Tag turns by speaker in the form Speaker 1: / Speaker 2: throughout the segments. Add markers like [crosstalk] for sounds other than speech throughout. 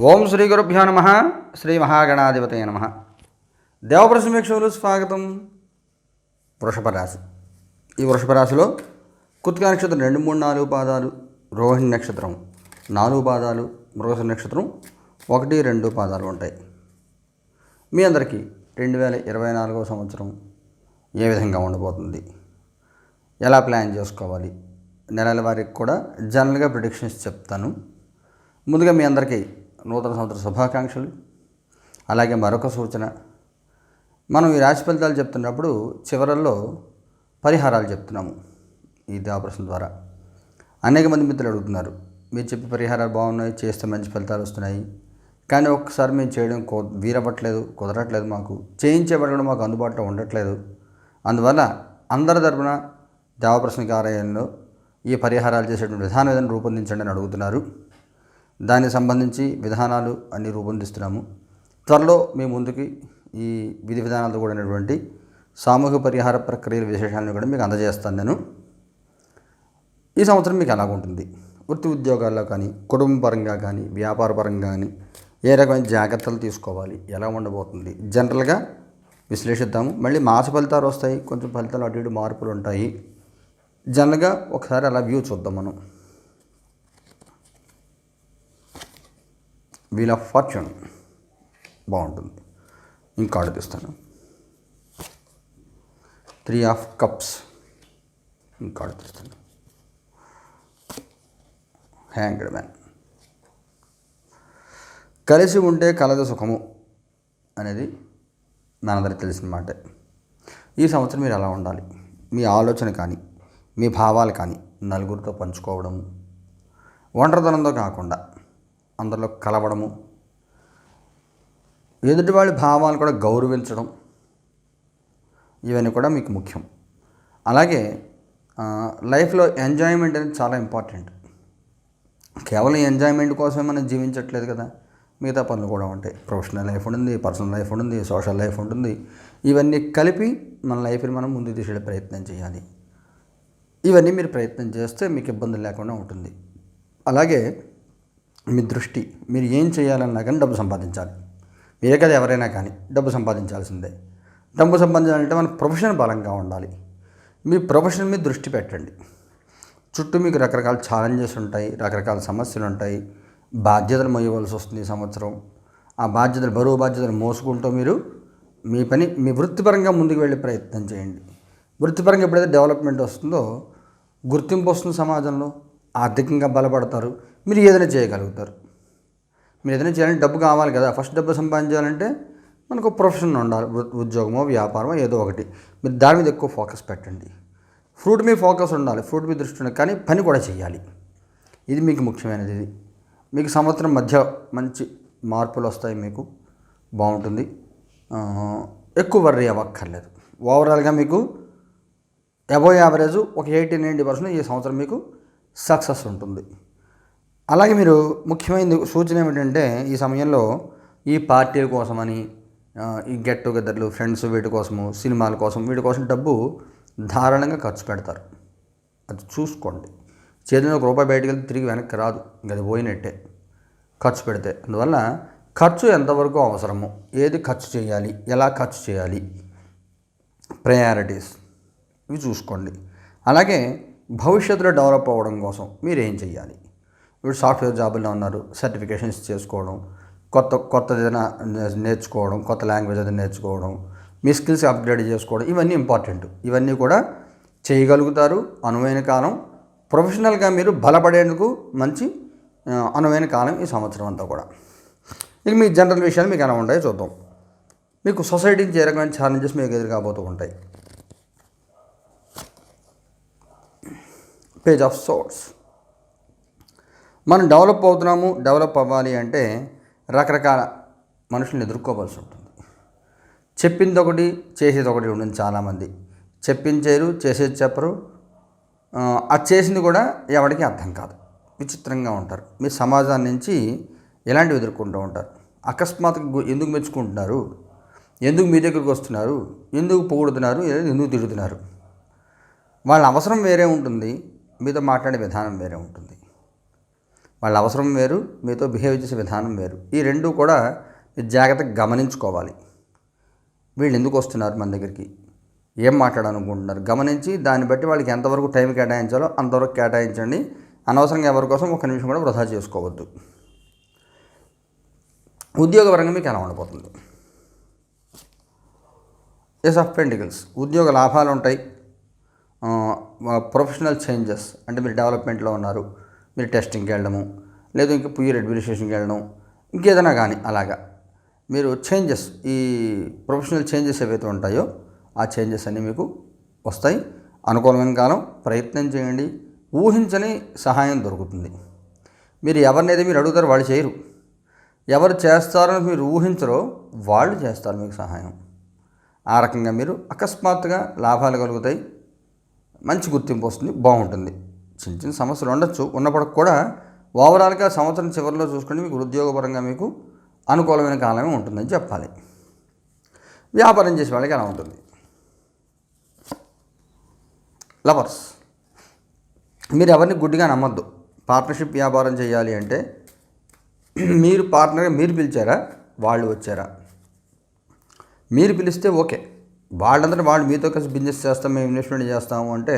Speaker 1: ఓం శ్రీ గురుభ్యో నమ. శ్రీ మహాగణాధిపతయ నమ. దేవప్రసమీక్షలు స్వాగతం. వృషభ రాశి. ఈ వృషభ రాశిలో కుత్కా నక్షత్రం రెండు మూడు నాలుగు పాదాలు రోహిణి నక్షత్రం నాలుగు పాదాలు మృగశ నక్షత్రం ఒకటి రెండు పాదాలు ఉంటాయి. మీ అందరికీ రెండు వేల ఇరవై నాలుగవ సంవత్సరం ఏ విధంగా ఉండబోతుంది? ఎలా ప్లాన్ చేసుకోవాలి? నెలల వారికి కూడా జనరల్గా ప్రిడిక్షన్స్ చెప్తాను. ముందుగా మీ అందరికీ నూతన సంవత్సర శుభాకాంక్షలు. అలాగే మరొక సూచన. మనం ఈ రాశి ఫలితాలు చెప్తున్నప్పుడు చివరల్లో పరిహారాలు చెప్తున్నాము ఈ దేవప్రశ్న ద్వారా. అనేక మంది మిత్రులు అడుగుతున్నారు మీరు చెప్పే పరిహారాలు బాగున్నాయి చేస్తే మంచి ఫలితాలు వస్తున్నాయి. కానీ ఒక్కసారి మేము చేయడం కో వీరపట్లేదు కుదరట్లేదు మాకు. చేయించేపడడం మాకు అందుబాటులో ఉండట్లేదు. అందువల్ల అందరి తరపున దేవప్రశ్న కార్యాలయంలో ఈ పరిహారాలు చేసేటువంటి విధానం ఏదైనా రూపొందించండి అని అడుగుతున్నారు. దానికి సంబంధించి విధానాలు అన్నీ రూపొందిస్తున్నాము. త్వరలో మీ ముందుకి ఈ విధి విధానాలతో కూడినటువంటి సామూహిక పరిహార ప్రక్రియల విశేషాలను కూడా మీకు అందజేస్తాను నేను. ఈ సంవత్సరం మీకు ఎలాగుంటుంది వృత్తి ఉద్యోగాల్లో కానీ కుటుంబ పరంగా కానీ వ్యాపార పరంగా కానీ ఏ రకమైన జాగ్రత్తలు తీసుకోవాలి? ఎలా ఉండబోతుంది? జనరల్గా విశ్లేషిద్దాము. మళ్ళీ మాస ఫలితాలు వస్తాయి కొంచెం ఫలితాలు అటు ఇటు మార్పులు ఉంటాయి. జనరల్గా ఒకసారి అలా వ్యూ చూద్దాం మనం. Wheel of fortune. బాగుంటుంది. ఇంకా తీస్తాను. Three of cups. ఇంకా తీస్తాను. Hanged man. కలిసి ఉంటే కలద సుఖము అనేది మనందరికీ తెలిసిన మాటే. ఈ సంవత్సరం మీరు ఎలా ఉండాలి. మీ ఆలోచన కానీ మీ భావాలు కానీ నలుగురితో పంచుకోవడం ఒంటరితనంతో కాకుండా అందరిలో కలవడము. ఎదుటివాళ్ళ భావాలు కూడా గౌరవించడం. ఇవన్నీ కూడా మీకు ముఖ్యం. అలాగే లైఫ్లో ఎంజాయ్మెంట్ అనేది చాలా ఇంపార్టెంట్. కేవలం ఎంజాయ్మెంట్ కోసమే మనం జీవించట్లేదు కదా. మిగతా పనులు కూడా ఉంటాయి. ప్రొఫెషనల్ లైఫ్ ఉంటుంది పర్సనల్ లైఫ్ ఉంటుంది సోషల్ లైఫ్ ఉంటుంది. ఇవన్నీ కలిపి మన లైఫ్ని మనం ముందుకు తీసుకెళ్ళే ప్రయత్నం చేయాలి. ఇవన్నీ మీరు ప్రయత్నం చేస్తే మీకు ఇబ్బంది లేకుండా ఉంటుంది. అలాగే మీ దృష్టి మీరు ఏం చేయాలన్నా కానీ డబ్బు సంపాదించాలి. మీరే కదా ఎవరైనా కానీ డబ్బు సంపాదించాల్సిందే. డబ్బు సంపాదించాలంటే మన ప్రొఫెషన్ బలంగా ఉండాలి. మీ ప్రొఫెషన్ మీద దృష్టి పెట్టండి. చుట్టూ మీకు రకరకాల ఛాలెంజెస్ ఉంటాయి రకరకాల సమస్యలు ఉంటాయి. బాధ్యతలు మోయవలసి వస్తుంది ఈ సంవత్సరం. ఆ బాధ్యతలు బరువు బాధ్యతలు మోసుకుంటూ మీరు మీ పని మీ వృత్తిపరంగా ముందుకు వెళ్ళే ప్రయత్నం చేయండి. వృత్తిపరంగా ఎప్పుడైతే డెవలప్మెంట్ వస్తుందో గుర్తింపు వస్తుంది సమాజంలో ఆర్థికంగా బలపడతారు. మీరు ఏదైనా చేయగలుగుతారు. మీరు ఏదైనా చేయాలంటే డబ్బు కావాలి కదా. ఫస్ట్ డబ్బు సంపాదించాలంటే మనకు ప్రొఫెషన్ ఉండాలి. ఉద్యోగమో వ్యాపారమో ఏదో ఒకటి. మీరు దాని మీద ఎక్కువ ఫోకస్ పెట్టండి. ఫ్రూట్ మీద ఫోకస్ ఉండాలి. ఫ్రూట్ మీద దృష్టి ఉండాలి. కానీ పని కూడా చేయాలి. ఇది మీకు ముఖ్యమైనది. ఇది మీకు సంవత్సరం మధ్య మంచి మార్పులు వస్తాయి మీకు. బాగుంటుంది. ఎక్కువ వర్రీ అవ్వక్కర్లేదు. ఓవరాల్గా మీకు అబో యావరేజ్ ఒక ఎయిటీ నైంటీ పర్సెంట్ ఈ సంవత్సరం మీకు సక్సెస్ ఉంటుంది. అలాగే మీరు ముఖ్యమైన సూచన ఏమిటంటే ఈ సమయంలో ఈ పార్టీల కోసమని ఈ గెట్ టుగెదర్లు ఫ్రెండ్స్ వీటి కోసము సినిమాల కోసం వీటి కోసం డబ్బు దారుణంగా ఖర్చు పెడతారు. అది చూసుకోండి. చేతిలో ఒక రూపాయి బయటకు వెళ్తే తిరిగి వెనక్కి రాదు. గది అది పోయినట్టే ఖర్చు పెడితే. అందువల్ల ఖర్చు ఎంతవరకు అవసరము? ఏది ఖర్చు చేయాలి? ఎలా ఖర్చు చేయాలి? ప్రయారిటీస్ ఇవి చూసుకోండి. అలాగే భవిష్యత్తులో డెవలప్ అవ్వడం కోసం మీరు ఏం చేయాలి ఇప్పుడు సాఫ్ట్వేర్ జాబుల్లో ఉన్నారు సర్టిఫికేషన్స్ చేసుకోవడం కొత్త కొత్త ఏదైనా నేర్చుకోవడం కొత్త లాంగ్వేజ్ ఏదైనా నేర్చుకోవడం మీ స్కిల్స్ అప్గ్రేడ్ చేసుకోవడం ఇవన్నీ ఇంపార్టెంట్ ఇవన్నీ కూడా చేయగలుగుతారు అనువైన కాలం. ప్రొఫెషనల్గా మీరు బలపడేందుకు మంచి అనువైన కాలం ఈ సంవత్సరం అంతా కూడా. ఇక మీ జనరల్ విషయాలు మీకు ఎలా ఉంటాయో చూద్దాం. మీకు సొసైటీకి ఏ రకమైన ఛాలెంజెస్ మీకు ఎదురు కాబోతూ ఉంటాయి. పేజ్ ఆఫ్ సోర్స్ మనం డెవలప్ అవుతున్నాము డెవలప్ అవ్వాలి అంటే రకరకాల మనుషులను ఎదుర్కోవాల్సి ఉంటుంది. చెప్పింది ఒకటి చేసేది ఒకటి ఉంటుంది చాలామంది. చెప్పించేరు చేసేది చెప్పరు. అది చేసింది కూడా ఎవరికి అర్థం కాదు. విచిత్రంగా ఉంటారు. మీ సమాజం నుంచి ఎలాంటివి ఎదుర్కొంటూ ఉంటారు? అకస్మాత్తుగా ఎందుకు మెచ్చుకుంటున్నారు? ఎందుకు మీ దగ్గరికి వస్తున్నారు? ఎందుకు పొగుడుతున్నారు? ఎందుకు తిడుతున్నారు? వాళ్ళ అవసరం వేరే ఉంటుంది. మీతో మాట్లాడే విధానం వేరే ఉంటుంది. వాళ్ళ అవసరం వేరు మీతో బిహేవ్ చేసే విధానం వేరు. ఈ రెండు కూడా మీరు జాగ్రత్తగా గమనించుకోవాలి. వీళ్ళు ఎందుకు వస్తున్నారు మన దగ్గరికి? ఏం మాట్లాడాలనుకుంటున్నారు? గమనించి దాన్ని బట్టి వాళ్ళకి ఎంతవరకు టైం కేటాయించాలో అంతవరకు కేటాయించండి. అనవసరంగా ఎవరి కోసం ఒక నిమిషం కూడా వృధా చేసుకోవద్దు. ఉద్యోగపరంగా మీకు ఎలా ఉండబోతుంది? ఎస్ ఆఫ్ పెంటికల్స్ ఉద్యోగ లాభాలు ఉంటాయి. ప్రొఫెషనల్ చేంజెస్ అంటే మీరు డెవలప్మెంట్లో ఉన్నారు. మీరు టెస్టింగ్కి వెళ్ళడము లేదు ఇంకా పుయ్యర్ అడ్మినిస్ట్రేషన్కి వెళ్ళడం ఇంకేదైనా కానీ అలాగా. మీరు చేంజెస్ ఈ ప్రొఫెషనల్ చేంజెస్ ఏవైతే ఉంటాయో ఆ చేంజెస్ అన్నీ మీకు వస్తాయి. అనుకూలమైన కాలం ప్రయత్నం చేయండి. ఊహించని సహాయం దొరుకుతుంది. మీరు ఎవరినైతే మీరు అడుగుతారో వాళ్ళు చేయరు. ఎవరు చేస్తారని మీరు ఊహించరో వాళ్ళు చేస్తారు మీకు సహాయం. ఆ రకంగా మీరు అకస్మాత్తుగా లాభాలు కలుగుతాయి. మంచి గుర్తింపు వస్తుంది బాగుంటుంది. చిన్న చిన్న సమస్యలు ఉండొచ్చు. ఉన్నప్పటికి కూడా ఓవరాల్గా సంవత్సరం చివరిలో చూసుకుంటే మీకు ఉద్యోగపరంగా మీకు అనుకూలమైన కాలమే ఉంటుందని చెప్పాలి. వ్యాపారం చేసే వాళ్ళకి ఎలా ఉంటుంది. లవర్స్ మీరు ఎవరిని గుడ్డిగా నమ్మద్దు. పార్ట్నర్షిప్ వ్యాపారం చేయాలి అంటే మీరు పార్ట్నర్గా మీరు పిలిచారా? వాళ్ళు వచ్చారా? మీరు పిలిస్తే ఓకే. వాళ్ళందరూ వాళ్ళు మీతో కలిసి బిజినెస్ చేస్తాం మేము ఇన్వెస్ట్మెంట్ చేస్తాము అంటే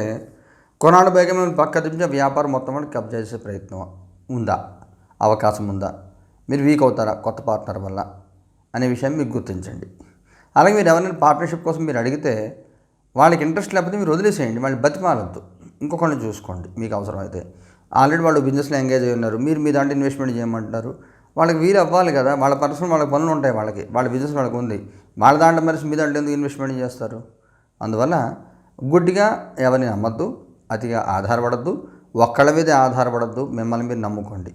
Speaker 1: కొనాడు బేగం మేము పక్క దించిన వ్యాపారం మొత్తం కూడా కబ్జా చేసే ప్రయత్నం ఉందా? అవకాశం ఉందా? మీరు వీక్ అవుతారా కొత్త పార్ట్నర్ వల్ల? అనే విషయాన్ని మీకు గుర్తించండి. అలాగే మీరు ఎవరైనా పార్ట్నర్షిప్ కోసం మీరు అడిగితే వాళ్ళకి ఇంట్రెస్ట్ లేకపోతే మీరు వదిలేసేయండి వాళ్ళు బతిమాలొద్దు. ఇంకొకరిని చూసుకోండి మీకు అవసరమైతే. ఆల్రెడీ వాళ్ళు బిజినెస్లో ఎంగేజ్ అయి ఉన్నారు మీరు మీ దాంట్లో ఇన్వెస్ట్మెంట్ చేయమంటున్నారు. వాళ్ళకి వీలు అవ్వాలి కదా వాళ్ళ పర్సనల్ వాళ్ళకి పనులు ఉంటాయి వాళ్ళకి వాళ్ళ బిజినెస్ వాళ్ళకి ఉంది. వాళ్ళ దాంట్లో మరి మీ దాంట్లో ఎందుకు ఇన్వెస్ట్మెంట్ చేస్తారు? అందువల్ల గుడ్డిగా ఎవరిని నమ్మద్దు. అతిగా ఆధారపడద్దు. ఒక్కళ్ళ మీదే ఆధారపడద్దు. మిమ్మల్ని మీరు నమ్ముకోండి.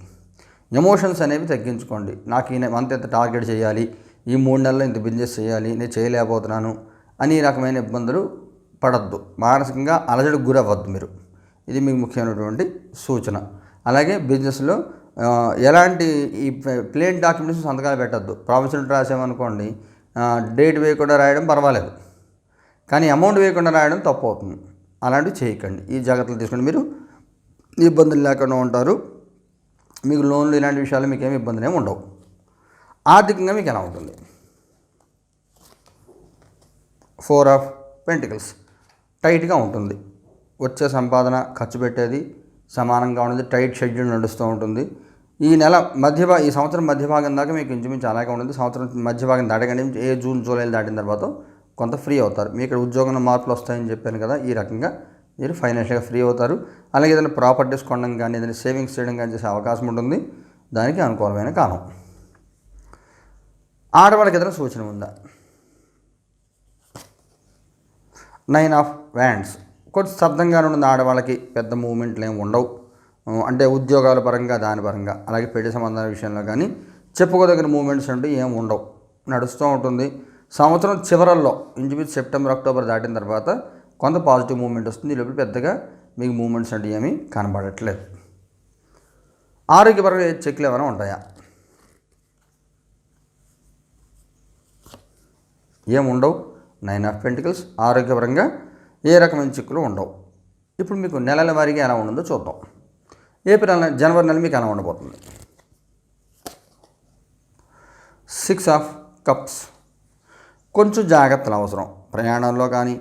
Speaker 1: ఎమోషన్స్ అనేవి తగ్గించుకోండి. నాకు ఈ మంత్ ఎంత టార్గెట్ చేయాలి? ఈ మూడు నెలల్లో ఇంత బిజినెస్ చేయాలి? నేను చేయలేకపోతున్నాను అని రకమైన ఇబ్బందులు పడద్దు. మానసికంగా అలజడి గురవ్వద్దు మీరు. ఇది మీకు ముఖ్యమైనటువంటి సూచన. అలాగే బిజినెస్లో ఎలాంటి ఈ ప్లేన్ డాక్యుమెంట్స్ సంతకాలు పెట్టద్దు. ప్రామిసరీ రాసామనుకోండి డేట్ వేయకుండా రాయడం పర్వాలేదు. కానీ అమౌంట్ వేయకుండా రాయడం తప్పు అవుతుంది. అలాంటివి చేయకండి. ఈ జాగ్రత్తలు తీసుకుని మీరు ఇబ్బందులు లేకుండా ఉంటారు. మీకు లోన్లు ఇలాంటి విషయాలు మీకు ఏమి ఇబ్బందులు ఏమి ఉండవు. ఆర్థికంగా మీకు ఎలా ఉంటుంది? ఫోర్ ఆఫ్ పెంటికల్స్ టైట్గా ఉంటుంది. వచ్చే సంపాదన ఖర్చు పెట్టేది సమానంగా ఉంటుంది టైట్ షెడ్యూల్ నడుస్తూ ఉంటుంది. ఈ నెల మధ్య ఈ సంవత్సరం మధ్య భాగం దాకా మీకు ఇంచుమించు అలాగే ఉంటుంది. సంవత్సరం మధ్య భాగం దాటకండి ఏ జూన్ జూలైలు దాటిన తర్వాత కొంత ఫ్రీ అవుతారు. మీ ఇక్కడ ఉద్యోగంలో మార్పులు వస్తాయని చెప్పాను కదా ఈ రకంగా మీరు ఫైనాన్షియల్గా ఫ్రీ అవుతారు. అలాగే ఏదైనా ప్రాపర్టీస్ కొనడం కానీ ఏదైనా సేవింగ్స్ చేయడం కానీ చేసే అవకాశం ఉంటుంది. దానికి అనుకూలమైన కాలం. ఆడవాళ్ళకి ఏదైనా సూచన ఉందా? నైన్ ఆఫ్ వ్యాండ్స్ కొంచెం స్తబ్దంగానే ఉంటుంది. ఆడవాళ్ళకి పెద్ద మూమెంట్లు ఏమి ఉండవు. అంటే ఉద్యోగాల పరంగా దాని పరంగా అలాగే పెళ్ళి సంబంధాల విషయంలో కానీ చెప్పుకోదగిన మూమెంట్స్ అంటే ఏం ఉండవు. నడుస్తూ ఉంటుంది. సంవత్సరం చివరల్లో ఇంచుమించు సెప్టెంబర్ అక్టోబర్ దాటిన తర్వాత కొంత పాజిటివ్ మూమెంట్ వస్తుంది. లోపల పెద్దగా మీకు మూమెంట్స్ అంటే ఏమీ కనబడట్లేదు. ఆరోగ్యపరంగా చెక్లు ఏమైనా ఉంటాయా? ఏముండవు నైన్ ఆఫ్ పెంటికల్స్ ఆరోగ్యపరంగా ఏ రకమైన చిక్కులు ఉండవు. ఇప్పుడు మీకు నెలల వారీగా ఎలా ఉండదో చూద్దాం. ఏప్రిల్ నెల జనవరి నెల మీకు ఎలా ఉండబోతుంది? సిక్స్ ఆఫ్ కప్స్ కొంచెం జాగ్రత్తలు అవసరం. ప్రయాణంలో కానీ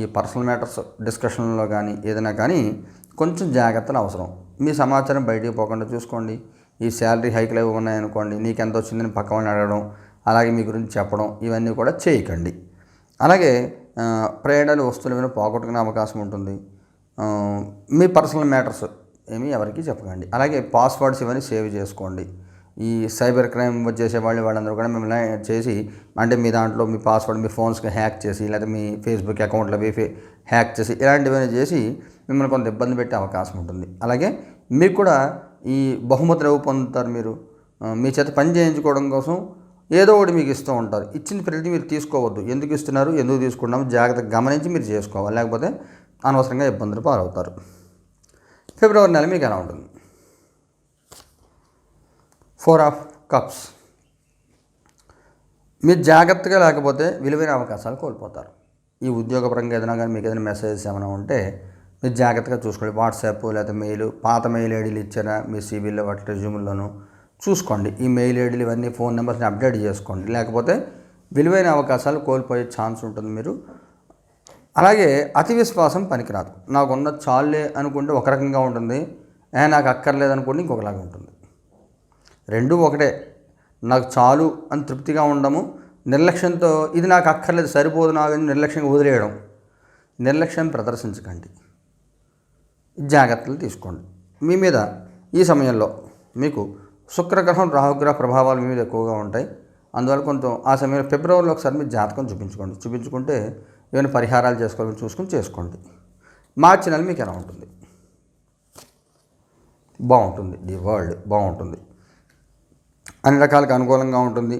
Speaker 1: ఈ పర్సనల్ మ్యాటర్స్ డిస్కషన్లో కానీ ఏదైనా కానీ కొంచెం జాగ్రత్తలు అవసరం. మీ సమాచారం బయటికి పోకుండా చూసుకోండి. ఈ శాలరీ హైక్లు అవి ఉన్నాయనుకోండి నీకు ఎంత వచ్చిందని పక్క వాళ్ళని అడగడం అలాగే మీ గురించి చెప్పడం ఇవన్నీ కూడా చేయకండి. అలాగే ప్రయాణాలు వస్తువులు ఏమైనా పోగొట్టుకునే అవకాశం ఉంటుంది. మీ పర్సనల్ మ్యాటర్స్ ఏమీ ఎవరికి చెప్పకండి. అలాగే పాస్వర్డ్స్ ఇవన్నీ సేవ్ చేసుకోండి. ఈ సైబర్ క్రైమ్ చేసే వాళ్ళు వాళ్ళందరూ కూడా మిమ్మల్ని చేసి అంటే మీ దాంట్లో మీ పాస్వర్డ్ మీ ఫోన్స్కి హ్యాక్ చేసి లేదా మీ ఫేస్బుక్ అకౌంట్లో హ్యాక్ చేసి ఇలాంటివన్నీ చేసి మిమ్మల్ని కొంత ఇబ్బంది పెట్టే అవకాశం ఉంటుంది. అలాగే మీకు కూడా ఈ బహుమతులు ఏవి పొందుతారు మీరు? మీ చేత పని చేయించుకోవడం కోసం ఏదో ఒకటి మీకు ఇస్తూ ఉంటారు. ఇచ్చిన ప్రతి మీరు తీసుకోవద్దు. ఎందుకు ఇస్తున్నారు? ఎందుకు తీసుకున్నాము జాగ్రత్తగా గమనించి మీరు చేసుకోవాలి. లేకపోతే అనవసరంగా ఇబ్బందులు పాలవుతారు. ఫిబ్రవరి నెల మీకు ఎలా ఉంటుంది? Four of cups. మీరు జాగ్రత్తగా లేకపోతే విలువైన అవకాశాలు కోల్పోతారు. ఈ ఉద్యోగపరంగా ఏదైనా కానీ మీకు ఏదైనా మెసేజెస్ ఏమైనా ఉంటే మీరు జాగ్రత్తగా చూసుకోండి. వాట్సాప్ లేదా మెయిల్ పాత మెయిల్ ఐడీలు ఇచ్చారా? మీ సివిల్లో వాటి రెజ్యూమ్లోనూ చూసుకోండి. ఈ మెయిల్ ఐడీలు ఇవన్నీ ఫోన్ నెంబర్స్ని అప్డేట్ చేసుకోండి. లేకపోతే విలువైన అవకాశాలు కోల్పోయే ఛాన్స్ ఉంటుంది మీరు. అలాగే అతి విశ్వాసం పనికిరాదు. నాకున్న చాలే అనుకుంటే ఒక రకంగా ఉంటుంది. ఏ నాకు అక్కర్లేదు అనుకుంటే ఇంకొకలాగా ఉంటుంది. రెండు ఒకటే. నాకు చాలు అని తృప్తిగా ఉండము. నిర్లక్ష్యంతో ఇది నాకు అక్కర్లేదు సరిపోదు నాకు నిర్లక్ష్యంగా వదిలేయడం. నిర్లక్ష్యం ప్రదర్శించకండి. జాగ్రత్తలు తీసుకోండి. మీ మీద ఈ సమయంలో మీకు శుక్రగ్రహం రాహుగ్రహ ప్రభావాలు మీ మీద ఎక్కువగా ఉంటాయి. అందువల్ల కొంచెం ఆ సమయంలో ఫిబ్రవరిలో ఒకసారి మీరు జాతకం చూపించుకోండి. చూపించుకుంటే ఏమైనా పరిహారాలు చేసుకోవాలని చూసుకుని చేసుకోండి. మార్చి నెల మీకు ఎలా ఉంటుంది? బాగుంటుంది. ది వరల్డ్ బాగుంటుంది. అన్ని రకాలకు అనుకూలంగా ఉంటుంది.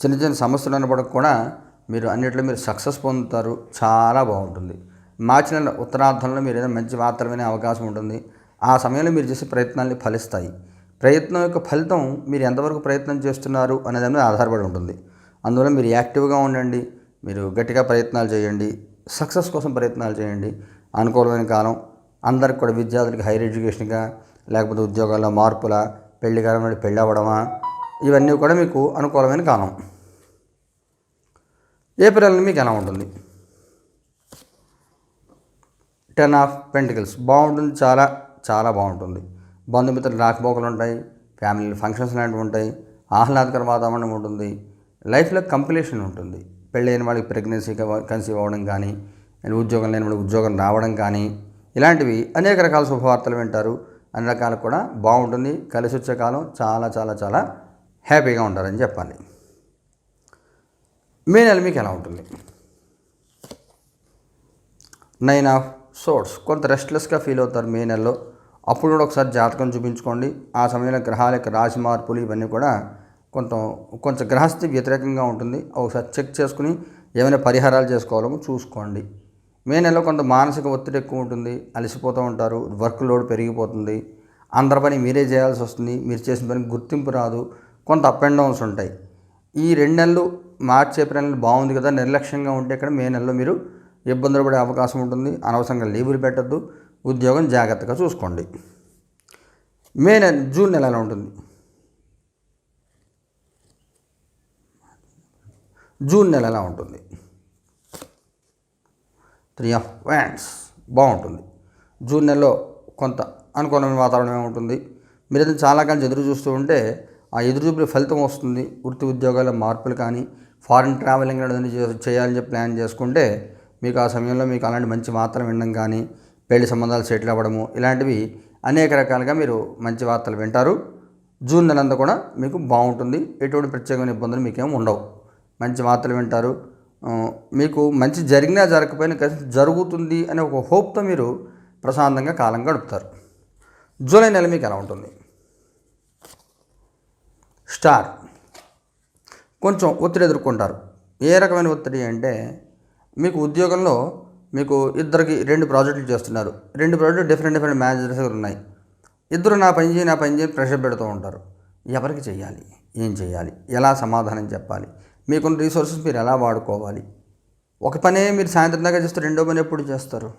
Speaker 1: చిన్న చిన్న సమస్యలు ఉన్నప్పటికి కూడా మీరు అన్నిట్లో మీరు సక్సెస్ పొందుతారు. చాలా బాగుంటుంది. మార్చి నెల ఉత్తరార్థంలో మీరు ఏదైనా మంచి వార్తలు వినే అవకాశం ఉంటుంది. ఆ సమయంలో మీరు చేసే ప్రయత్నాల్ని ఫలిస్తాయి. ప్రయత్నం యొక్క ఫలితం మీరు ఎంతవరకు ప్రయత్నం చేస్తున్నారు అనే దాని మీద ఆధారపడి ఉంటుంది. అందువల్ల మీరు యాక్టివ్గా ఉండండి. మీరు గట్టిగా ప్రయత్నాలు చేయండి. సక్సెస్ కోసం ప్రయత్నాలు చేయండి. అనుకూలమైన కాలం. అందరికి కూడా విద్యార్థులకి హైయర్ ఎడ్యుకేషన్గా లేకపోతే ఉద్యోగాల్లో మార్పుల పెళ్ళి కాలం పెళ్ళి అవ్వడమా ఇవన్నీ కూడా మీకు అనుకూలమైన కాలం ఏప్రిల్ మీకు ఎలా ఉంటుంది? టెన్ ఆఫ్ పెంటికల్స్ బాగుంటుంది చాలా చాలా బాగుంటుంది. బంధుమిత్రులు రాకపోకలు ఉంటాయి ఫ్యామిలీ ఫంక్షన్స్ లాంటివి ఉంటాయి ఆహ్లాదకర వాతావరణం ఉంటుంది లైఫ్లో కంప్లీషన్ ఉంటుంది. పెళ్ళైన వాడికి ప్రెగ్నెన్సీ కన్సీవ్ అవ్వడం కానీ ఉద్యోగం లేని వాళ్ళకి ఉద్యోగం రావడం కానీ ఇలాంటివి అనేక రకాల శుభవార్తలు వింటారు. అన్ని రకాలు కూడా బాగుంటుంది. కలిసి వచ్చే కాలం చాలా చాలా చాలా హ్యాపీగా ఉంటారని చెప్పాలి. మే నెల మీకు ఎలా ఉంటుంది? నైన్ ఆఫ్ సోర్స్ కొంత రెస్ట్లెస్గా ఫీల్ అవుతారు మే నెలలో. అప్పుడు కూడా ఒకసారి జాతకం చూపించుకోండి. ఆ సమయంలో గ్రహాల యొక్క రాశి మార్పులు ఇవన్నీ కూడా కొంత కొంచెం గ్రహస్థితి వ్యతిరేకంగా ఉంటుంది. ఒకసారి చెక్ చేసుకుని ఏమైనా పరిహారాలు చేసుకోవాలో చూసుకోండి. మే నెలలో కొంత మానసిక ఒత్తిడి ఎక్కువ ఉంటుంది. అలసిపోతూ ఉంటారు. వర్క్ లోడ్ పెరిగిపోతుంది. అందరి పని మీరే చేయాల్సి వస్తుంది. మీరు చేసిన పని గుర్తింపు రాదు. కొంత అప్ అండ్ డౌన్స్ ఉంటాయి. ఈ రెండు నెలలు మార్చి ఏప్రిల్ నెలలు బాగుంది కదా నిర్లక్ష్యంగా ఉంటే ఇక్కడ మే నెలలో మీరు ఇబ్బందులు పడే అవకాశం ఉంటుంది. అనవసరంగా లీవులు పెట్టద్దు. ఉద్యోగం జాగ్రత్తగా చూసుకోండి. మే నెల జూన్ నెల ఎలా ఉంటుంది? జూన్ నెల ఎలా ఉంటుంది? త్రీ ఆఫ్ వ్యాండ్స్ బాగుంటుంది. జూన్ నెలలో కొంత అనుకూలమైన వాతావరణం ఏముంటుంది? మీరు ఏదైనా చాలా కాలం ఎదురు చూస్తూ ఉంటే ఆ ఎదురు చూపుల ఫలితం వస్తుంది. వృత్తి ఉద్యోగాల మార్పులు కానీ ఫారిన్ ట్రావెలింగ్ అనేది చేయాలని చెప్పి ప్లాన్ చేసుకుంటే మీకు ఆ సమయంలో మీకు అలాంటి మంచి వార్తలు వినడం కానీ పెళ్ళి సంబంధాలు సెటిల్ అవ్వడము ఇలాంటివి అనేక రకాలుగా మీరు మంచి వార్తలు వింటారు. జూన్ నెలంతా కూడా మీకు బాగుంటుంది. ఎటువంటి ప్రత్యేకమైన ఇబ్బందులు మీకేం ఉండవు. మంచి వార్తలు వింటారు. మీకు మంచి జరిగినా జరగకపోయినా కలిసి జరుగుతుంది అనే ఒక హోప్తో మీరు ప్రశాంతంగా కాలం గడుపుతారు. జూలై నెల మీకు ఎలా ఉంటుంది? స్టార్. కొంచెం ఒత్తిడి ఎదుర్కొంటారు. ఏ రకమైన ఒత్తిడి అంటే మీకు ఉద్యోగంలో మీకు ఇద్దరికి రెండు ప్రాజెక్టులు చేస్తున్నారు. రెండు ప్రాజెక్టులు డిఫరెంట్ డిఫరెంట్ మేనేజర్స్ ఉన్నాయి. ఇద్దరు నా పని చేయి నా పని చేయి ప్రెషర్ పెడుతూ ఉంటారు. ఎవరికి చేయాలి ఏం చేయాలి ఎలా సమాధానం చెప్పాలి? మీకున్న రీసోర్సెస్ మీరు ఎలా వాడుకోవాలి? ఒక పనే మీరు సాయంత్రం దాకా చేస్తే రెండో పని ఎప్పుడు చేస్తారు?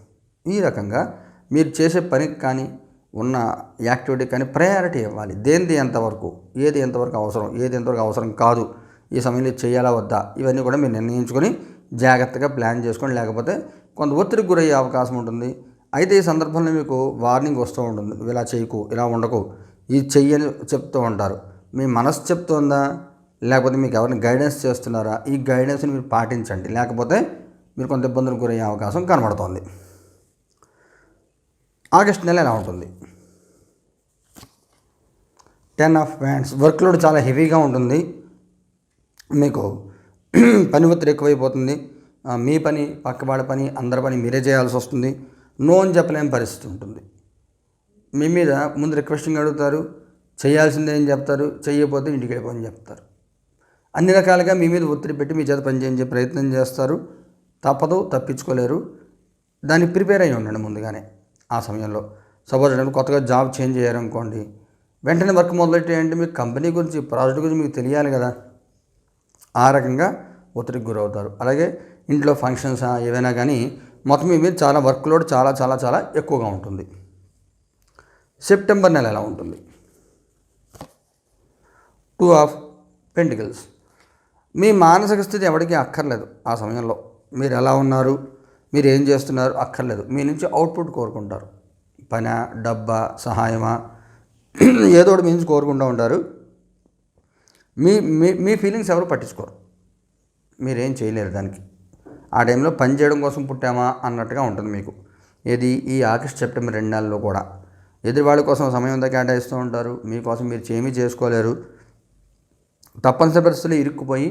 Speaker 1: ఈ రకంగా మీరు చేసే పనికి కానీ ఉన్న యాక్టివిటీ కానీ ప్రయారిటీ ఇవ్వాలి. దేనిది ఎంతవరకు ఏది ఎంతవరకు అవసరం ఏది ఎంతవరకు అవసరం కాదు ఈ సమయంలో చేయాలా వద్దా ఇవన్నీ కూడా మీరు నిర్ణయించుకొని జాగ్రత్తగా ప్లాన్ చేసుకోండి లేకపోతే కొంత ఒత్తిడికి గురయ్యే అవకాశం ఉంటుంది. అయితే ఈ సందర్భంలో మీకు వార్నింగ్ వస్తూ ఉంటుంది. ఇలా చేయకు ఇలా ఉండకు ఇది చెయ్యని చెప్తూ ఉంటారు. మీ మనసు చెప్తుందా? లేకపోతే మీకు ఎవరిని గైడెన్స్ చేస్తున్నారా? ఈ గైడెన్స్ని మీరు పాటించండి. లేకపోతే మీరు కొంత ఇబ్బందులకు గురయ్యే అవకాశం కనబడుతోంది. ఆగస్ట్ నెల ఎలా ఉంటుంది? Ten of wands work load చాలా హెవీగా ఉంటుంది. మీకు [clears throat] పని ఒత్తిడి ఎక్కువైపోతుంది. మీ పని పక్క పని అందరి పని మీరే చేయాల్సి వస్తుంది. నో అని చెప్పలేని పరిస్థితి ఉంటుంది. మీ మీద ముందు రిక్వెస్టింగ్ అడుగుతారు. చేయాల్సిందే అని చెప్తారు. చేయకపోతే ఇంటికి వెళ్ళిపోని చెప్తారు. అన్ని రకాలుగా మీ మీద ఒత్తిడి పెట్టి మీ చేత పని చేయించే ప్రయత్నం చేస్తారు. తప్పదు తప్పించుకోలేరు. దానికి ప్రిపేర్ అయ్యి ఉండండి ముందుగానే ఆ సమయంలో. సపోజ్ కొత్తగా జాబ్ చేంజ్ చేయాలనుకోండి వెంటనే వర్క్ మొదలెట్టేయండి. మీకు కంపెనీ గురించి ప్రాజెక్ట్ గురించి మీకు తెలియాలి కదా. ఆ రకంగా ఒత్తిడికి గురవుతారు. అలాగే ఇంట్లో ఫంక్షన్స్ ఏవైనా కానీ మొత్తం మీ మీద చాలా వర్క్ లోడ్ చాలా చాలా చాలా ఎక్కువగా ఉంటుంది. సెప్టెంబర్ నెల ఎలా ఉంటుంది? Two of pentacles. మీ మానసిక స్థితి ఎవరికీ అక్కర్లేదు ఆ సమయంలో. మీరు ఎలా ఉన్నారు? మీరు ఏం చేస్తున్నారు? అక్కర్లేదు. మీ నుంచి అవుట్పుట్ కోరుకుంటారు. పని డబ్బా సహాయమా? [clears throat] ఏదో ఒకటి మించి కోరుకుంటూ ఉంటారు. మీ మీ మీ ఫీలింగ్స్ ఎవరు పట్టించుకోరు. మీరేం చేయలేరు దానికి. ఆ టైంలో పని చేయడం కోసం పుట్టామా అన్నట్టుగా ఉంటుంది మీకు. ఇది ఈ ఆగస్ట్ సెప్టెంబర్ రెండు నెలల్లో కూడా. ఎదురు వాళ్ళ కోసం సమయం అంతా కేటాయిస్తూ ఉంటారు. మీకోసం మీరు ఏమీ చేసుకోలేరు. తప్పనిసరి పరిస్థితులు ఇరుక్కుపోయి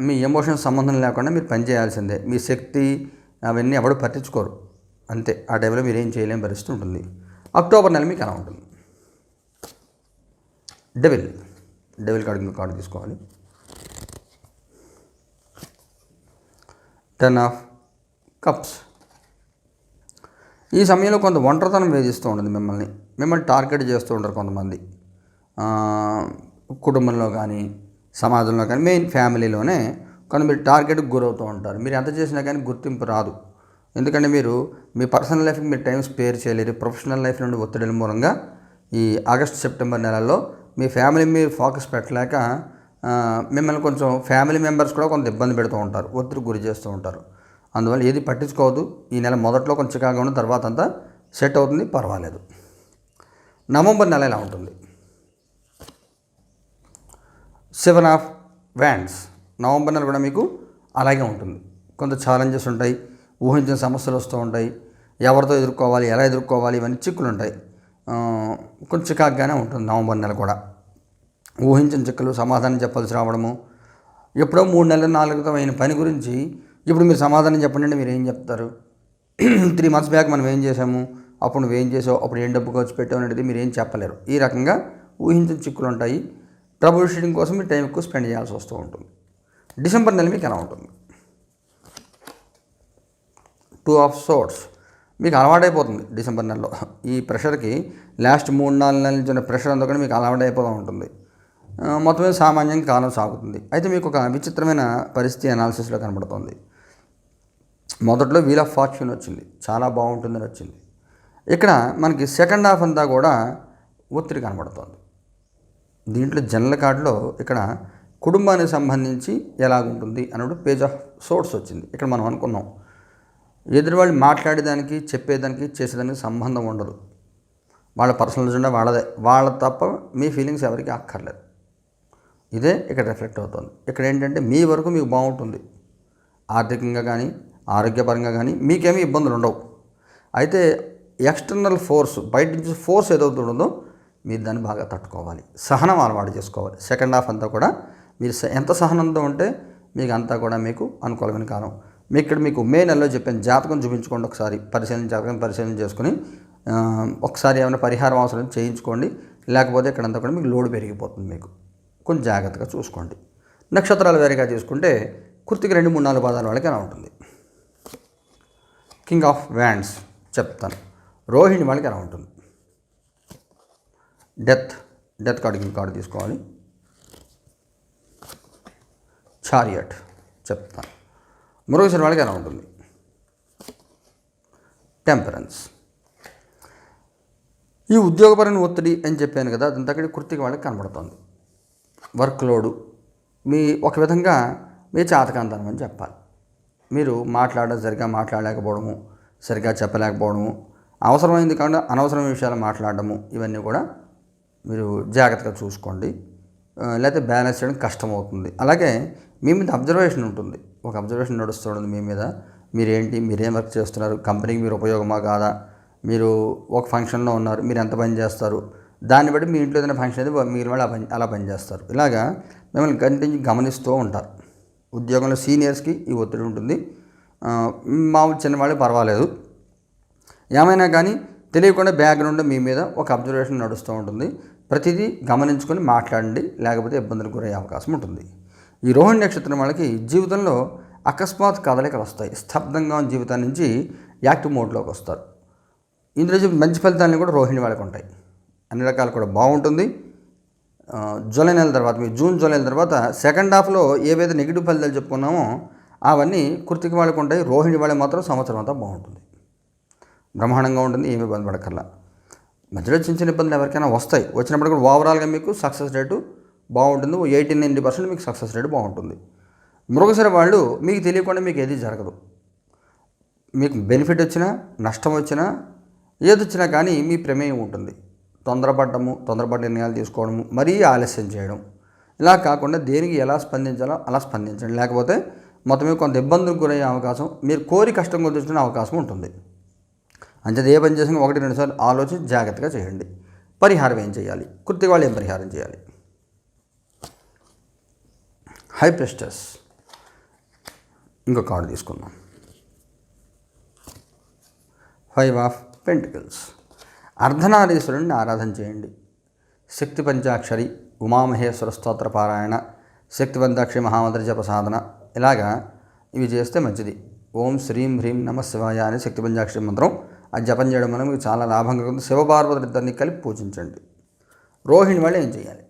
Speaker 1: మీ ఎమోషన్ సంబంధం లేకుండా మీరు పని చేయాల్సిందే. మీ శక్తి అవన్నీ ఎవడు పట్టించుకోరు. అంతే. ఆ టైంలో మీరు ఏం చేయలేని పరిస్థితి ఉంటుంది. అక్టోబర్ నెల మీకు ఎలా ఉంటుంది. డెవిల్ డెవిల్ కార్డు మీరు కార్డు తీసుకోవాలి. టెన్ ఆఫ్ కప్స్ ఈ సమయంలో కొంత ఒంటరితనం వేధిస్తూ ఉంటుంది మిమ్మల్ని. మిమ్మల్ని టార్గెట్ చేస్తూ ఉంటారు కొంతమంది. కుటుంబంలో కానీ సమాజంలో కానీ మెయిన్ ఫ్యామిలీలోనే కొంత మీరు టార్గెట్కి గురవుతూ ఉంటారు. మీరు ఎంత చేసినా కానీ గుర్తింపు రాదు. ఎందుకంటే మీరు మీ పర్సనల్ లైఫ్కి మీరు టైం స్పేర్ చేయలేరు. ప్రొఫెషనల్ లైఫ్ నుండి ఒత్తిడిల మూలంగా ఈ ఆగస్ట్ సెప్టెంబర్ నెలల్లో మీ ఫ్యామిలీ మీరు ఫోకస్ పెట్టలేక మిమ్మల్ని కొంచెం ఫ్యామిలీ మెంబర్స్ కూడా కొంత ఇబ్బంది పెడుతూ ఉంటారు ఒత్తిడికి గురి చేస్తూ ఉంటారు. అందువల్ల ఏది పట్టించుకోవద్దు. ఈ నెల మొదట్లో కొంచెం చికాగా ఉన్న తర్వాత అంతా సెట్ అవుతుంది పర్వాలేదు. నవంబర్ నెల ఎలా ఉంటుంది? Seven of wands. నవంబర్ నెల కూడా మీకు అలాగే ఉంటుంది. కొంత ఛాలెంజెస్ ఉంటాయి ఊహించిన సమస్యలు వస్తూ ఉంటాయి ఎవరితో ఎదుర్కోవాలి ఎలా ఎదుర్కోవాలి ఇవన్నీ చిక్కులు ఉంటాయి. కొంచెం చికాగ్గానే ఉంటుంది నవంబర్ నెల కూడా. ఊహించిన చిక్కులు సమాధానం చెప్పాల్సి రావడము. ఎప్పుడో మూడు నెలలు నాలుగుతో అయిన పని గురించి ఇప్పుడు మీరు సమాధానం చెప్పండి అంటే మీరు ఏం చెప్తారు? త్రీ మంత్స్ బ్యాక్ మనం ఏం చేసాము అప్పుడు నువ్వు ఏం చేసావు? అప్పుడు ఏం డబ్బు ఖర్చు పెట్టావు అనేది మీరు ఏం చెప్పలేరు. ఈ రకంగా ఊహించిన చిక్కులు ఉంటాయి. ట్రబుల్ షీటింగ్ కోసం మీరు టైం ఎక్కువ స్పెండ్ చేయాల్సి వస్తూ ఉంటుంది. డిసెంబర్ నెల మీకు ఎలా ఉంటుంది? Two of swords. మీకు అలవాటైపోతుంది డిసెంబర్ నెలలో. ఈ ప్రెషర్కి లాస్ట్ మూడు నాలుగు నెలల నుంచి ఉన్న ప్రెషర్ అందుకని మీకు అలవాటైపోతూ ఉంటుంది. మొత్తం మీద సామాన్యంగా కాలం సాగుతుంది. అయితే మీకు ఒక విచిత్రమైన పరిస్థితి అనాలిసిస్లో కనబడుతుంది. మొదట్లో వీల్ ఆఫ్ ఫార్చ్యూన్ వచ్చింది. చాలా బాగుంటుందని వచ్చింది. ఇక్కడ మనకి సెకండ్ హాఫ్ అంతా కూడా ఒత్తిడి కనబడుతుంది. దీంట్లో జనరల్ కార్డులో ఇక్కడ కుటుంబానికి సంబంధించి ఎలాగుంటుంది అన్నప్పుడు పేజ్ ఆఫ్ సోర్స్ వచ్చింది. ఇక్కడ మనం అనుకున్నాం. ఎదురువాళ్ళు మాట్లాడేదానికి చెప్పేదానికి చేసేదానికి సంబంధం ఉండదు. వాళ్ళ పర్సనల్ ఉండే వాళ్ళదే. వాళ్ళ తప్ప మీ ఫీలింగ్స్ ఎవరికి అక్కర్లేదు. ఇదే ఇక్కడ రిఫ్లెక్ట్ అవుతుంది. ఇక్కడ ఏంటంటే మీ వరకు మీకు బాగుంటుంది. ఆర్థికంగా కానీ ఆరోగ్యపరంగా కానీ మీకేమీ ఇబ్బందులు ఉండవు. అయితే ఎక్స్టర్నల్ ఫోర్స్ బయట నుంచి ఫోర్స్ ఏదవుతుందో మీరు దాన్ని బాగా తట్టుకోవాలి. సహనం అలవాటు చేసుకోవాలి. సెకండ్ హాఫ్ అంతా కూడా మీరు ఎంత సహనంతో ఉంటే మీకు అంతా కూడా మీకు అనుకూలమైన కాలం. ఇక్కడ మీకు మే నెలలో చెప్పాను జాతకం చూపించుకోండి ఒకసారి. పరిశీలన జాతకం పరిశీలన చేసుకుని ఒకసారి ఏమైనా పరిహారం అవసరం చేయించుకోండి. లేకపోతే ఇక్కడంతా కూడా మీకు లోడ్ పెరిగిపోతుంది మీకు. కొంచెం జాగ్రత్తగా చూసుకోండి. నక్షత్రాలు వేరేగా తీసుకుంటే కుర్తికి రెండు మూడు నాలుగు పాదాల వాళ్ళకి ఎలా ఉంటుంది. కింగ్ ఆఫ్ వ్యాండ్స్ చెప్తాను. రోహిణి వాళ్ళకి ఎలా ఉంటుంది. Death death card king card తీసుకోవాలి. చారియట్ చెప్తాను. మృగశిర వాళ్ళకి ఎలా ఉంటుంది? టెంపరెన్స్ ఈ ఉద్యోగపరమైన ఒత్తిడి అని చెప్పాను కదా అదంతా అక్కడ కుర్తికి వాళ్ళకి కనబడుతుంది. వర్క్ లోడు మీ ఒక విధంగా మీ చాతకాంతనం అని చెప్పాలి. మీరు మాట్లాడడం సరిగ్గా మాట్లాడలేకపోవడము సరిగ్గా చెప్పలేకపోవడము అవసరమైంది కాకుండా అనవసరమైన విషయాలు మాట్లాడడము ఇవన్నీ కూడా మీరు జాగ్రత్తగా చూసుకోండి. లేకపోతే బ్యాలెన్స్ చేయడం కష్టమవుతుంది. అలాగే మీ మీద అబ్జర్వేషన్ ఉంటుంది. ఒక అబ్జర్వేషన్ నడుస్తుంది మీ మీద. మీరేంటి? మీరేం వర్క్ చేస్తున్నారు? కంపెనీకి మీరు ఉపయోగమా కాదా? మీరు ఒక ఫంక్షన్లో ఉన్నారు. మీరు ఎంత పని చేస్తారు? దాన్ని బట్టి మీ ఇంట్లో ఏదైనా ఫంక్షన్ అయితే మీరు వాళ్ళు ఆ పని అలా పని చేస్తారు. ఇలాగా మిమ్మల్ని కంటిన్యూ గమనిస్తూ ఉంటారు. ఉద్యోగంలో సీనియర్స్కి ఈ ఒత్తిడి ఉంటుంది. మా మామూలు పర్వాలేదు. ఏమైనా కానీ తెలియకుండా బ్యాక్గ్రౌండ్ మీ మీద ఒక అబ్జర్వేషన్ నడుస్తూ ఉంటుంది. ప్రతిదీ గమనించుకొని మాట్లాడండి. లేకపోతే ఇబ్బందులకు గురయ్యే అవకాశం ఉంటుంది. ఈ రోహిణి నక్షత్రం వాళ్ళకి జీవితంలో అకస్మాత్ కదలికలు వస్తాయి. స్తబ్దంగా ఉన్న జీవితం నుంచి యాక్టివ్ మోడ్లోకి వస్తారు. ఇందులో మంచి ఫలితాలను కూడా రోహిణి వాళ్ళకి ఉంటాయి. అన్ని రకాలు కూడా బాగుంటుంది. జూలై నెల తర్వాత మీ జూన్ జూలై నెల తర్వాత సెకండ్ హాఫ్లో ఏవైతే నెగిటివ్ ఫలితాలు చెప్పుకున్నామో అవన్నీ కృతికి వాళ్ళకు ఉంటాయి. రోహిణి వాళ్ళకి మాత్రం సంవత్సరం అంతా బాగుంటుంది. బ్రహ్మాండంగా ఉంటుంది. ఏమీ ఇబ్బంది పడకల్లా మధ్యలో చిన్న చిన్న ఇబ్బందులు ఎవరికైనా వస్తాయి. వచ్చినప్పుడు కూడా ఓవరాల్గా మీకు సక్సెస్ రేటు బాగుంటుంది. ఎయిటీ నైంటీ పర్సెంట్ మీకు సక్సెస్ రేట్ బాగుంటుంది. మృగశిర వాళ్ళు మీకు తెలియకుండా మీకు ఏది జరగదు. మీకు బెనిఫిట్ వచ్చినా నష్టం వచ్చినా ఏది వచ్చినా కానీ మీ ప్రమేయం ఉంటుంది. తొందరపడటము తొందరపడి నిర్ణయాలు తీసుకోవడము మరీ ఆలస్యం చేయడం. ఇలా కాకుండా దేనికి ఎలా స్పందించాలో అలా స్పందించండి. లేకపోతే మొత్తం కొంత ఇబ్బందులకు గురయ్యే అవకాశం మీరు కోరి కష్టం గురించిన అవకాశం ఉంటుంది. అంచేది ఏ పని చేసినా ఒకటి రెండుసార్లు ఆలోచించి జాగ్రత్తగా చేయండి. పరిహారం ఏం చేయాలి? కృతి వాళ్ళు ఏం పరిహారం చేయాలి? హై ప్రెస్టర్స్ ఇంకో కార్డు తీసుకుందాం. ఫైవ్ ఆఫ్ పెంటికల్స్ అర్ధనారీశ్వరుణ్ణి ఆరాధన చేయండి. శక్తి పంచాక్షరి ఉమామహేశ్వర స్తోత్ర పారాయణ శక్తి పంచాక్షరి మహామంత్ర జప సాధన ఇలాగా ఇవి చేస్తే మంచిది. ఓం శ్రీం హ్రీం నమ శివాయ అనే శక్తి పంచాక్షరి మంత్రం. అది జపం చేయడం వల్ల మీకు చాలా లాభంగా ఉంది శివపార్వతులు ఇద్దరిని కలిపి పూజించండి. రోహిణి వాళ్ళు ఏం చేయాలి?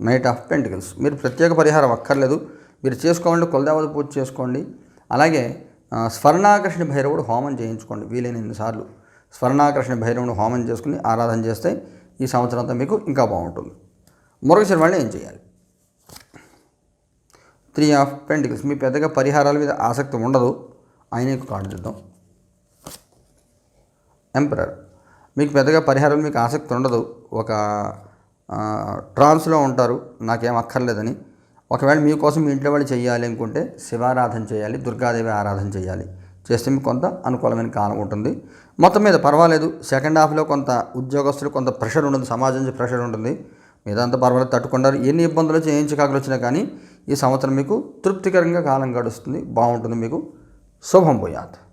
Speaker 1: Knight of pentacles. మీరు ప్రత్యేక పరిహారం అక్కర్లేదు. మీరు చేసుకోండి కులదేవత పూజ చేసుకోండి. అలాగే స్వర్ణాకర్షణ భైరవుడు హోమం చేయించుకోండి. వీలైనన్నిసార్లు స్వర్ణాకర్షణ భైరవుడు హోమం చేసుకుని ఆరాధన చేస్తే ఈ సంవత్సరం అంతా మీకు ఇంకా బాగుంటుంది. మరొకసారి వాళ్ళు ఏం చేయాలి? Three of pentacles. మీ పెద్దగా పరిహారాల మీద ఆసక్తి ఉండదు. ఆయన కార్డు చూద్దాం. ఎంపరర్. మీకు పెద్దగా పరిహారం మీకు ఆసక్తి ఉండదు. ఒక ట్రాన్స్లో ఉంటారు. నాకేం అక్కర్లేదని. ఒకవేళ మీకోసం మీ ఇంట్లో వాళ్ళు చేయాలి అనుకుంటే శివారాధన చేయాలి దుర్గాదేవి ఆరాధన చేయాలి. చేస్తే మీకు కొంత అనుకూలమైన కాలం ఉంటుంది. మొత్తం మీద పర్వాలేదు. సెకండ్ హాఫ్లో కొంత ఉద్యోగస్తులు కొంత ప్రెషర్ ఉంటుంది. సమాజం నుంచి ప్రెషర్ ఉంటుంది. మీదంతా పర్వాలేదు. తట్టుకుంటారు. ఎన్ని ఇబ్బందులు వచ్చి ఏం చికాకులు వచ్చినా కానీ ఈ సంవత్సరం మీకు తృప్తికరంగా కాలం గడుస్తుంది. బాగుంటుంది. మీకు శుభం పోయాత్